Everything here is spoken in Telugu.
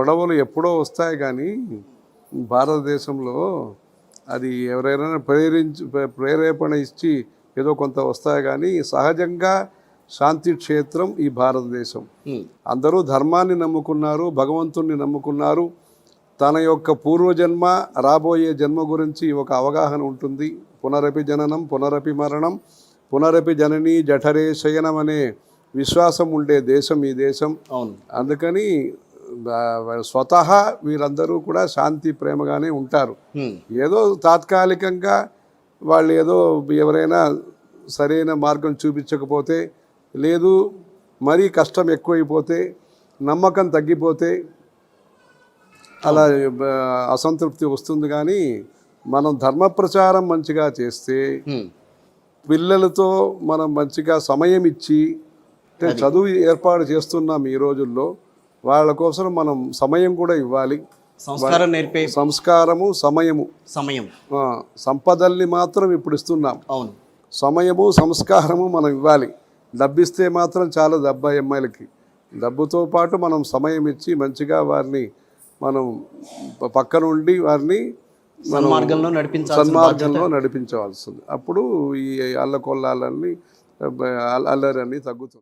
గొడవలు ఎప్పుడో వస్తాయి కానీ భారతదేశంలో అది ఎవరైనా ప్రేరించి ప్రే- ప్రేరేపణ ఇచ్చి ఏదో కొంత వస్తాయి కానీ సహజంగా శాంతి క్షేత్రం ఈ భారతదేశం. అందరూ ధర్మాన్ని నమ్ముకున్నారు భగవంతుణ్ణి నమ్ముకున్నారు. తన యొక్క పూర్వజన్మ రాబోయే జన్మ గురించి ఒక అవగాహన ఉంటుంది. పునరపి జననం పునరపి మరణం పునరపి జనని జఠరే శయనం అనే విశ్వాసం ఉండే దేశం ఈ దేశం. అవును. అందుకని స్వతహా వీరందరూ కూడా శాంతి ప్రేమగానే ఉంటారు. ఏదో తాత్కాలికంగా వాళ్ళు ఏదో ఎవరైనా సరైన మార్గం చూపించకపోతే లేదు మరీ కష్టం ఎక్కువైపోతే నమ్మకం తగ్గిపోతే అలా అసంతృప్తి వస్తుంది కానీ మనం ధర్మ ప్రచారం మంచిగా చేస్తే పిల్లలతో మనం మంచిగా సమయం ఇచ్చి చదువు ఏర్పాటు చేస్తున్నాం ఈ రోజుల్లో. వాళ్ళ కోసం మనం సమయం కూడా ఇవ్వాలి. సంస్కారం నేర్పే సంస్కారము సమయము. సమయం. సంపదల్ని మాత్రం ఇప్పుడు ఇస్తున్నాం. అవును. సమయము సంస్కారము మనం ఇవ్వాలి. డబ్బిస్తే మాత్రం చాలా డబ్బా అమ్మాయిలకి. డబ్బుతో పాటు మనం సమయం ఇచ్చి మంచిగా వారిని మనం ప- పక్కన ఉండి వారిని సన్మార్గంలో నడిపించాల్సిన సన్మార్గంలో నడిపించవలసింది. అప్పుడు ఈ అల్లకొల్లాలన్నీ అల్లరి అన్నీ తగ్గుతుంది.